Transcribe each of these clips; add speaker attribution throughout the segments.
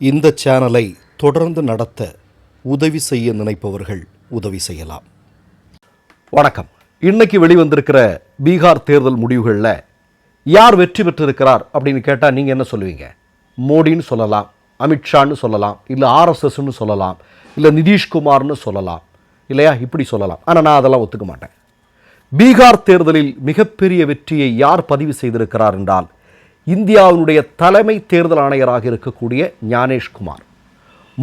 Speaker 1: இந்த சேனலை தொடர்ந்து நடத்த உதவி செய்ய நினைப்பவர்கள் உதவி செய்யலாம். வணக்கம். இன்னைக்கு வெளிவந்திருக்கிற பீகார் தேர்தல் முடிவுகளில் யார் வெற்றி பெற்றிருக்கிறார் அப்படின்னு கேட்டால் நீங்கள் என்ன சொல்லுவீங்க? மோடின்னு சொல்லலாம் அமித்ஷான்னு சொல்லலாம் இல்லை ஆர்எஸ்எஸ்ன்னு சொல்லலாம் இல்லை நிதிஷ்குமார்னு சொல்லலாம். இல்லையா? இப்படி சொல்லலாம். ஆனால் நான் அதெல்லாம் ஒத்துக்க மாட்டேன். பீகார் தேர்தலில் மிகப்பெரிய வெற்றியை யார் பதிவு செய்திருக்கிறார் என்றால் இந்தியாவினுடைய தலைமை தேர்தல் ஆணையராக இருக்கக்கூடிய ஞானேஷ்குமார்.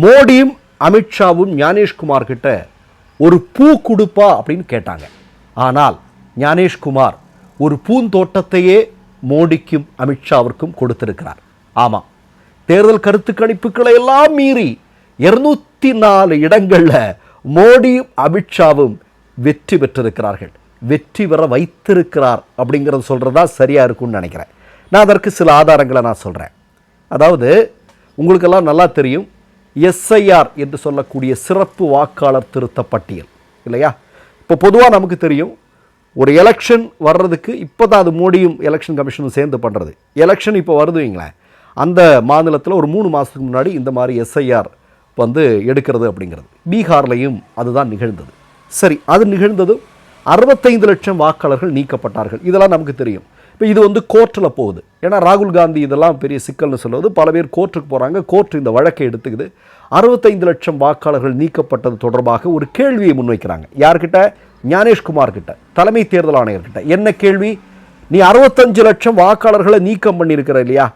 Speaker 1: மோடியும் அமித்ஷாவும் ஞானேஷ்குமார் கிட்ட ஒரு பூ கொடுப்பா அப்படின்னு கேட்டாங்க. ஆனால் ஞானேஷ்குமார் ஒரு பூந்தோட்டத்தையே மோடிக்கும் அமித்ஷாவிற்கும் கொடுத்திருக்கிறார். ஆமாம் தேர்தல் கருத்து கணிப்புகளை எல்லாம் மீறி இருநூத்தி நாலு இடங்களில் மோடியும் அமித்ஷாவும் வெற்றி பெற்றிருக்கிறார்கள். வெற்றி பெற வைத்திருக்கிறார் அப்படிங்கிறத தான் சரியாக இருக்கும்னு நினைக்கிறேன். நான் அதற்கு சில ஆதாரங்களை நான் சொல்கிறேன் அதாவது உங்களுக்கெல்லாம் நல்லா தெரியும் எஸ்ஐஆர் என்று சொல்லக்கூடிய சிறப்பு வாக்காளர் திருத்த பட்டியல் இல்லையா? இப்போ பொதுவாக நமக்கு தெரியும் ஒரு எலெக்ஷன் வர்றதுக்கு இப்போ தான் அது மோடியும் எலெக்ஷன் கமிஷனும் சேர்ந்து பண்ணுறது எலெக்ஷன் இப்போ வருதுவீங்களேன் அந்த மாநிலத்தில் ஒரு மூணு மாதத்துக்கு முன்னாடி இந்த மாதிரி எஸ்ஐஆர் வந்து எடுக்கிறது அப்படிங்கிறது. பீகார்லையும் அதுதான் நிகழ்ந்தது. சரி அது நிகழ்ந்ததும் அறுபத்தைந்து லட்சம் வாக்காளர்கள் நீக்கப்பட்டார்கள். இதெல்லாம் நமக்கு தெரியும். இப்போ இது வந்து கோர்ட்டில் போகுது. ஏன்னா ராகுல் காந்தி இதெல்லாம் பெரிய சிக்கல்னு சொல்லுவது பல பேர் கோர்ட்டுக்கு போகிறாங்க கோர்ட் இந்த வழக்கை எடுத்துக்குது. அறுபத்தைந்து லட்சம் வாக்காளர்கள் நீக்கப்பட்டது தொடர்பாக ஒரு கேள்வியை முன்வைக்கிறாங்க. யார்கிட்ட? ஞானேஷ்குமார் கிட்ட தலைமை தேர்தல் ஆணையர்கிட்ட. என்ன கேள்வி? நீ அறுபத்தஞ்சு லட்சம் வாக்காளர்களை நீக்கம் பண்ணியிருக்கிற இல்லையா?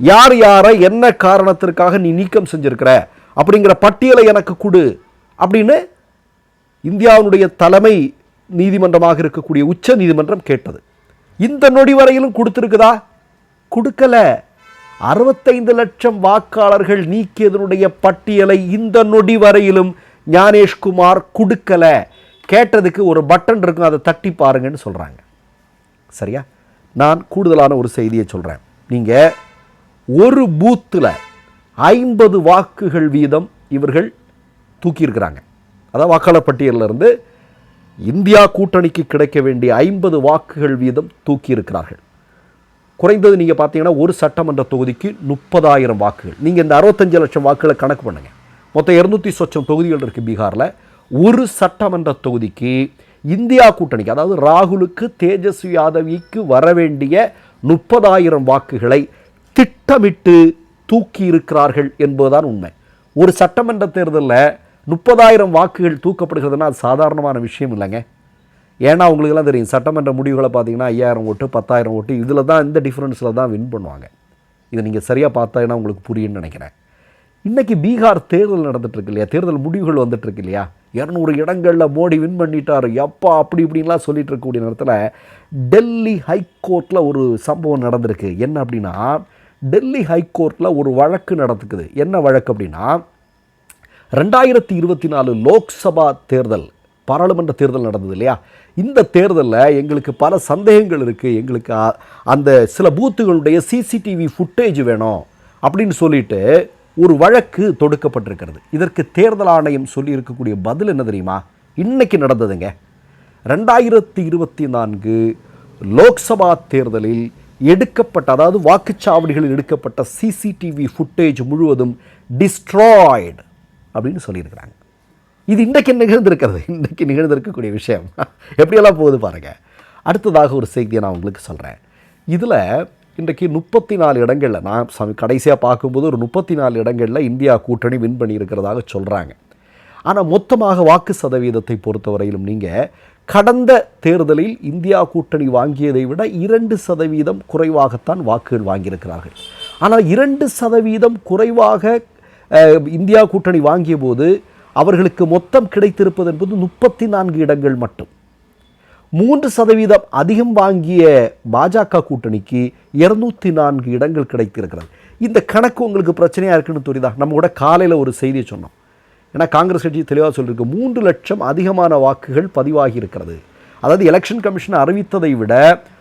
Speaker 1: யார் யாரை என்ன காரணத்திற்காக நீ நீக்கம் செஞ்சுருக்கிற? அப்படிங்கிற பட்டியலை எனக்கு கொடு. அப்படின்னு இந்தியாவினுடைய தலைமை நீதிமன்றமாக இருக்கக்கூடிய உச்ச நீதிமன்றம் கேட்டது. இந்த நொடி வரையிலும் கொடுத்துருக்குதா? கொடுக்கல. அறுபத்தைந்து லட்சம் வாக்காளர்கள் நீக்கியதனுடைய பட்டியலை இந்த நொடி வரையிலும் ஞானேஷ்குமார் கொடுக்கல. கேட்டதுக்கு ஒரு பட்டன் இருக்கும் அதை தட்டி பாருங்கன்னு சொல்கிறாங்க சரியா? நான் கூடுதலான ஒரு செய்தியை சொல்கிறேன் நீங்கள் ஒரு பூத்தில் ஐம்பது வாக்குகள் வீதம் இவர்கள் தூக்கியிருக்கிறாங்க. அதான் வாக்காளர் பட்டியலில் இருந்து இந்தியா கூட்டணிக்கு கிடைக்க வேண்டிய ஐம்பது வாக்குகள் வீதம் தூக்கியிருக்கிறார்கள். குறைந்தது நீங்கள் பார்த்தீங்கன்னா ஒரு சட்டமன்ற தொகுதிக்கு முப்பதாயிரம் வாக்குகள். நீங்கள் இந்த அறுபத்தஞ்சு லட்சம் வாக்குகளை கணக்கு பண்ணுங்கள் மொத்தம் இரநூத்தி சொச்சம் தொகுதிகள் இருக்குது பீகாரில். ஒரு சட்டமன்ற தொகுதிக்கு இந்தியா கூட்டணிக்கு அதாவது ராகுலுக்கு தேஜஸ்வி யாதவிக்கு வர வேண்டிய முப்பதாயிரம் வாக்குகளை திட்டமிட்டு தூக்கி இருக்கிறார்கள் என்பதுதான் உண்மை. ஒரு சட்டமன்ற தேர்தலில் முப்பதாயிரம் வாக்குகள் தூக்கப்படுகிறதுனா அது சாதாரணமான விஷயம் இல்லைங்க. ஏன்னா உங்களுக்கெல்லாம் தெரியும் சட்டமன்ற முடிவுகளை பார்த்தீங்கன்னா ஐயாயிரம் ஓட்டு பத்தாயிரம் ஓட்டு இதில் தான் இந்த டிஃப்ரென்ஸில் தான் வின் பண்ணுவாங்க. இதை நீங்கள் சரியாக பார்த்தீங்கன்னா உங்களுக்கு புரியும்னு நினைக்கிறேன். இன்றைக்கி பீகார் தேர்தல் நடந்துட்டுருக்கு இல்லையா? தேர்தல் முடிவுகள் வந்துட்டுருக்கு இல்லையா? இரநூறு இடங்களில் மோடி வின் பண்ணிட்டார். எப்பா அப்படி இப்படின்லாம் சொல்லிட்டு இருக்கக்கூடிய நேரத்தில் டெல்லி ஹைகோர்ட்டில் ஒரு சம்பவம் நடந்திருக்கு. என்ன அப்படின்னா டெல்லி ஹைகோர்ட்டில் ஒரு வழக்கு நடந்துக்குது. என்ன வழக்கு அப்படின்னா ரெண்டாயிரத்தி இருபத்தி நாலு லோக்சபா தேர்தல் பாராளுமன்ற தேர்தல் நடந்தது இல்லையா? இந்த தேர்தலில் எங்களுக்கு பல சந்தேகங்கள் இருக்குது எங்களுக்கு அந்த சில பூத்துகளுடைய சிசிடிவி ஃபுட்டேஜ் வேணும் அப்படின்னு சொல்லிட்டு ஒரு வழக்கு தொடுக்கப்பட்டிருக்கிறது. இதற்கு தேர்தல் ஆணையம் சொல்லி இருக்கக்கூடிய பதில் என்ன தெரியுமா? இன்றைக்கி நடந்ததுங்க. ரெண்டாயிரத்தி இருபத்தி நான்கு லோக்சபா தேர்தலில் எடுக்கப்பட்ட அதாவது வாக்குச்சாவடிகளில் எடுக்கப்பட்ட சிசிடிவி ஃபுட்டேஜ் முழுவதும் டிஸ்ட்ராய்டு அப்படின்னு சொல்லியிருக்கிறாங்க. இது இன்றைக்கு நிகழ்ந்திருக்கிறது. இன்றைக்கு நிகழ்ந்திருக்கக்கூடிய விஷயம். எப்படியெல்லாம் போகுது பாருங்கள் அடுத்ததாக ஒரு செய்தியை நான் உங்களுக்கு சொல்கிறேன் இதில் இன்றைக்கு முப்பத்தி நாலு இடங்களில் நான் சம கடைசியாக பார்க்கும்போது ஒரு முப்பத்தி நாலு இடங்களில் இந்தியா கூட்டணி வின் பண்ணியிருக்கிறதாக சொல்கிறாங்க ஆனால் மொத்தமாக வாக்கு சதவீதத்தை பொறுத்தவரையிலும் நீங்கள் கடந்த தேர்தலில் இந்தியா கூட்டணி வாங்கியதை விட இரண்டு சதவீதம் குறைவாகத்தான் வாக்குகள் வாங்கியிருக்கிறார்கள். ஆனால் இரண்டு சதவீதம் குறைவாக இந்தியா கூட்டணி வாங்கிய போது அவர்களுக்கு மொத்தம் கிடைத்திருப்பது என்பது முப்பத்தி நான்கு இடங்கள் மட்டும். மூன்று சதவீதம் அதிகம் வாங்கிய பாஜக கூட்டணிக்கு இருநூத்தி நான்கு இடங்கள் கிடைத்திருக்கிறது. இந்த கணக்கு உங்களுக்கு பிரச்சனையாக இருக்குன்னு தெரியுதா? நம்ம கூட காலையில் ஒரு செய்தியை சொன்னோம். ஏன்னா காங்கிரஸ் கட்சி தெளிவாக சொல்லியிருக்கு மூன்று லட்சம் அதிகமான வாக்குகள் பதிவாகி இருக்கிறது. அதாவது எலெக்ஷன் கமிஷன் அறிவித்ததை விட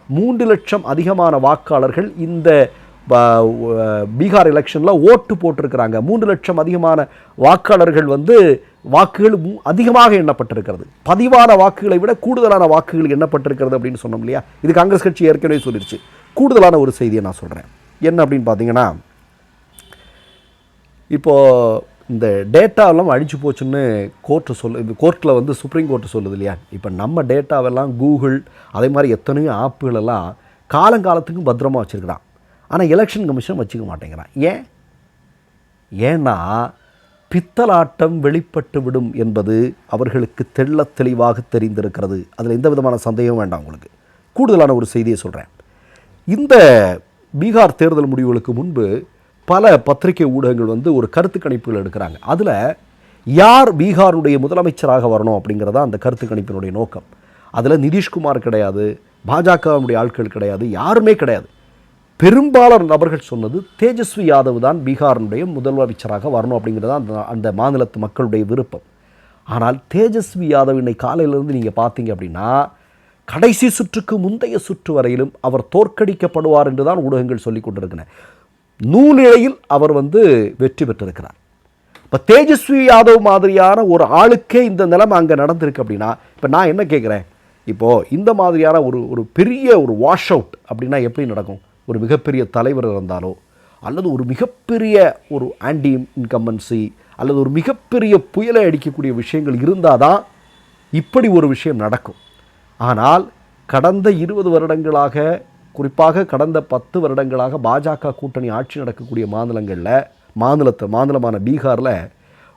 Speaker 1: மூன்று லட்சம் அதிகமான வாக்காளர்கள் இந்த பீகார் எலெக்ஷனில் ஓட்டு போட்டிருக்கிறாங்க. மூன்று லட்சம் அதிகமான வாக்காளர்கள் வந்து வாக்குகள் மு- அதிகமாக எண்ணப்பட்டிருக்கிறது. பதிவான வாக்குகளை விட கூடுதலான வாக்குகள் எண்ணப்பட்டிருக்கிறது அப்படின்னு சொன்னோம் இல்லையா? இது காங்கிரஸ் கட்சி ஏற்கனவே சொல்லிடுச்சு கூடுதலான ஒரு செய்தியை நான் சொல்கிறேன் என்ன அப்படின்னு பார்த்தீங்கன்னா இப்போது இந்த டேட்டாவெல்லாம் அழிச்சு போச்சுன்னு கோர்ட்டு சொல்லு இந்த கோர்ட்டில் வந்து சுப்ரீம் கோர்ட்டு சொல்லுது இல்லையா? இப்போ நம்ம டேட்டாவெல்லாம் கூகுள் அதே மாதிரி எத்தனையோ ஆப்புகளெல்லாம் காலங்காலத்துக்கும் பத்திரமா வச்சுருக்கிறான். ஆனால் எலெக்ஷன் கமிஷன் வச்சுக்க மாட்டேங்கிறான். ஏன்? ஏன்னா பித்தலாட்டம் வெளிப்பட்டு விடும் என்பது அவர்களுக்கு தெள்ளத் தெளிவாக தெரிந்திருக்கிறது. அதில் எந்த விதமான சந்தேகம் வேண்டாம் உங்களுக்கு. கூடுதலான ஒரு செய்தியை சொல்கிறேன் இந்த பீகார் தேர்தல் முடிவுகளுக்கு முன்பு பல பத்திரிகை ஊடகங்கள் வந்து ஒரு கருத்து கணிப்புகள் எடுக்கிறாங்க. அதில் யார் பீகாருடைய முதலமைச்சராக வரணும் அப்படிங்கிறதா அந்த கருத்து கணிப்பினுடைய நோக்கம். அதில் நிதிஷ்குமார் கிடையாது பாஜகவுடைய ஆட்கள் கிடையாது யாருமே கிடையாது. பெரும்பாலான நபர்கள் சொன்னது தேஜஸ்வி யாதவ் தான் பீகாரினுடைய முதலமைச்சராக வரணும் அப்படிங்கிறது அந்த அந்த மாநிலத்து மக்களுடைய விருப்பம். ஆனால் தேஜஸ்வி யாதவ் இன்னைக்கு காலையிலேருந்து நீங்கள் பார்த்தீங்க அப்படின்னா கடைசி சுற்றுக்கு முந்தைய சுற்று வரையிலும் அவர் தோற்கடிக்கப்படுவார் என்று தான் ஊடகங்கள் சொல்லிக் கொண்டிருக்கின்றன. நூலிழையில் அவர் வந்து வெற்றி பெற்றிருக்கிறார். இப்போ தேஜஸ்வி யாதவ் மாதிரியான ஒரு ஆளுக்கே இந்த நிலைமை அங்கே நடந்திருக்கு அப்படின்னா இப்போ நான் என்ன கேட்குறேன் இப்போது இந்த மாதிரியான ஒரு ஒரு பெரிய ஒரு வாஷ் அவுட் அப்படின்னா எப்படி நடக்கும்? ஒரு மிகப்பெரிய தலைவர் இருந்தாலோ அல்லது ஒரு மிகப்பெரிய ஒரு ஆன்டி இன்கம்பன்சி அல்லது ஒரு மிகப்பெரிய புயலை அடிக்கக்கூடிய விஷயங்கள் இருந்தால் தான் இப்படி ஒரு விஷயம் நடக்கும். ஆனால் கடந்த இருபது வருடங்களாக குறிப்பாக கடந்த பத்து வருடங்களாக பாஜக கூட்டணி ஆட்சி நடக்கக்கூடிய மாநிலங்களில் மாநிலத்தை மாநிலமான பீகாரில்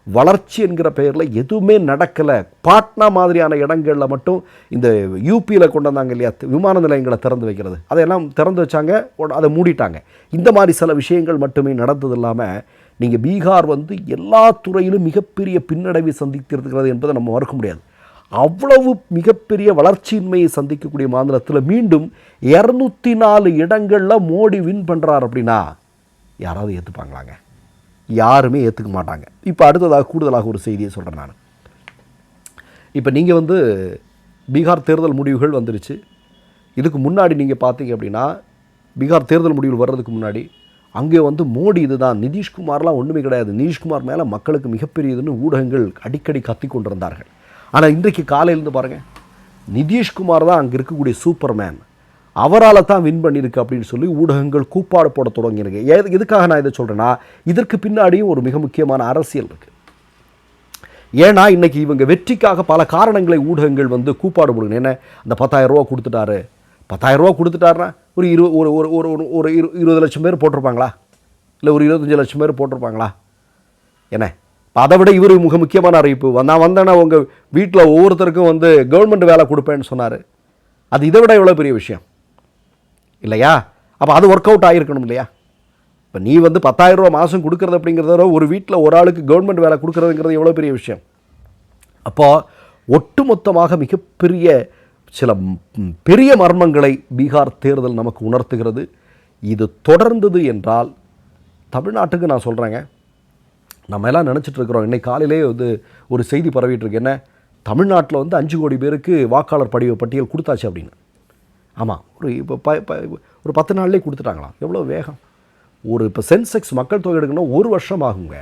Speaker 1: வளர்ச்சி என்கிற பெயரில் எதுவுமே நடக்கலை. பாட்னா மாதிரியான இடங்களில் மட்டும் இந்த யூபியில் கொண்டு வந்தாங்க இல்லையா? விமான நிலையங்களை திறந்து வைக்கிறது. அதையெல்லாம் திறந்து வச்சாங்க. அதை மூடிட்டாங்க. இந்த மாதிரி சில விஷயங்கள் மட்டுமே நடந்தது இல்லாமல் நீங்கள் பீகார் வந்து எல்லா துறையிலும் மிகப்பெரிய பின்னடைவை சந்தித்திருக்கிறது என்பதை நம்ம மறுக்க முடியாது. அவ்வளவு மிகப்பெரிய வளர்ச்சியின்மையை சந்திக்கக்கூடிய மாநிலத்தில் மீண்டும் இரநூத்தி நாலு இடங்களில் மோடி வின் பண்ணுறார் அப்படின்னா யாராவது ஏற்றுப்பாங்களாங்க யாருமே ஏற்றுக்க மாட்டாங்க. இப்போ அடுத்ததாக கூடுதலாக ஒரு செய்தியை சொல்கிறேன் நான். இப்போ நீங்கள் வந்து பீகார் தேர்தல் முடிவுகள் வந்துருச்சு. இதுக்கு முன்னாடி நீங்கள் பார்த்தீங்க அப்படின்னா பீகார் தேர்தல் முடிவுகள் வர்றதுக்கு முன்னாடி அங்கே வந்து மோடி இதுதான் நிதிஷ்குமார்லாம் ஒன்றுமே கிடையாது. நிதிஷ்குமார் மேலே மக்களுக்கு மிகப்பெரிய இதுன்னு ஊடகங்கள் அடிக்கடி கத்தி கொண்டிருந்தார்கள். ஆனால் இன்றைக்கு காலையிலேருந்து பாருங்கள் நிதிஷ்குமார் தான் அங்கே இருக்கக்கூடிய சூப்பர்மேன். அவரால் தான் வின் பண்ணியிருக்கு அப்படின்னு சொல்லி ஊடகங்கள் கூப்பாடு போட தொடங்கியிருக்கு. எது எதுக்காக நான் இதை சொல்கிறேன்னா இதற்கு பின்னாடியும் ஒரு மிக முக்கியமான அரசியல் இருக்குது ஏன்னா இன்றைக்கி இவங்க வெற்றிக்காக பல காரணங்களை ஊடகங்கள் வந்து கூப்பாடு போடுங்க. என்ன? அந்த பத்தாயிரம் ரூபா கொடுத்துட்டாரு. பத்தாயிரம் ரூபா கொடுத்துட்டாருன்னா ஒரு இரு ஒரு ஒரு ஒரு ஒரு ஒரு இரு இருபது லட்சம் பேர் போட்டிருப்பாங்களா? இல்லை ஒரு இருபத்தஞ்சு லட்சம் பேர் போட்டிருப்பாங்களா? என்ன? அதை விட இவர் மிக முக்கியமான அறிவிப்பு. நான் வந்தேன்னா உங்கள் வீட்டில் ஒவ்வொருத்தருக்கும் வந்து கவர்மெண்ட் வேலை கொடுப்பேன்னு சொன்னார். அது இதை விட எவ்வளோ பெரிய விஷயம்? இல்லையா? அப்போ அது ஒர்க் அவுட் ஆகிருக்கணும் இல்லையா? இப்போ நீ வந்து 10000 ரூபா மாதம் கொடுக்குறது அப்படிங்கிறத விட ஒரு வீட்டில் ஒரு ஆளுக்கு கவர்மெண்ட் வேலை கொடுக்குறதுங்கிறது எவ்வளோ பெரிய விஷயம்? அப்போது ஒட்டுமொத்தமாக மிகப்பெரிய சில பெரிய மர்மங்களை பீகார் தேர்தல் நமக்கு உணர்த்துகிறது. இது தொடர்ந்தது என்றால் தமிழ்நாட்டுக்கு நான் சொல்கிறேங்க நம்ம எல்லாம் நினச்சிட்டு இருக்கிறோம் காலையிலே வந்து ஒரு செய்தி பரவிட்டுருக்கு என்ன? தமிழ்நாட்டில் வந்து அஞ்சு கோடி பேருக்கு வாக்காளர் படிவ பட்டியல் கொடுத்தாச்சு அப்படின்னு. ஆமாம் ஒரு இப்போ ப ப- ஒரு பத்து நாள்லேயே கொடுத்துட்டாங்களாம். எவ்வளோ வேகம். ஒரு இப்போ சென்செக்ஸ் மக்கள் தொகை எடுக்கணும்னா ஒரு வருஷம் ஆகுங்க.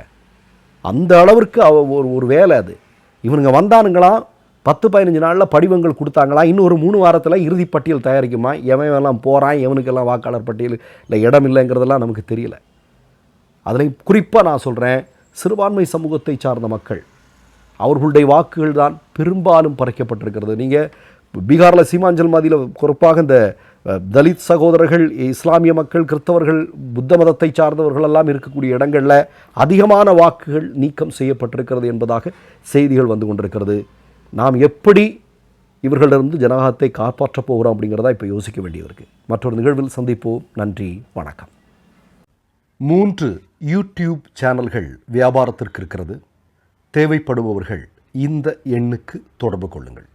Speaker 1: அந்த அளவிற்கு அவ ஒரு ஒரு வேலை அது. இவனுங்க வந்தானுங்களாம் பத்து பதினஞ்சு நாளில் படிவங்கள் கொடுத்தாங்களாம் இன்னும் ஒரு மூணு வாரத்தில் இறுதி பட்டியல் தயாரிக்குமா? எவன் எல்லாம் போகிறான் எவனுக்கெல்லாம் வாக்காளர் பட்டியல் இல்லை இடம் இல்லைங்கிறதெல்லாம் நமக்கு தெரியல. அதில் குறிப்பாக நான் சொல்கிறேன் சிறுபான்மை சமூகத்தை சார்ந்த மக்கள் அவர்களுடைய வாக்குகள் தான் பெரும்பாலும் பறிக்கப்பட்டிருக்கிறது. நீங்கள் பீகாரில் சீமாஞ்சல் மாதியில் குறிப்பாக இந்த தலித் சகோதரர்கள் இஸ்லாமிய மக்கள் கிறிஸ்தவர்கள் புத்த மதத்தை சார்ந்தவர்கள் எல்லாம் இருக்கக்கூடிய இடங்களில் அதிகமான வாக்குகள் நீக்கம் செய்யப்பட்டிருக்கிறது என்பதாக செய்திகள் வந்து கொண்டிருக்கிறது. நாம் எப்படி இவர்களிடமிருந்து ஜனநாயகத்தை காப்பாற்றப் போகிறோம் அப்படிங்கிறதா இப்போ யோசிக்க வேண்டியது இருக்குது மற்றொரு நிகழ்வில் சந்திப்போம். நன்றி வணக்கம். மூன்று யூடியூப் சேனல்கள் வியாபாரத்திற்கு இருக்கிறது. தேவைப்படுபவர்கள் இந்த எண்ணுக்கு தொடர்பு கொள்ளுங்கள்.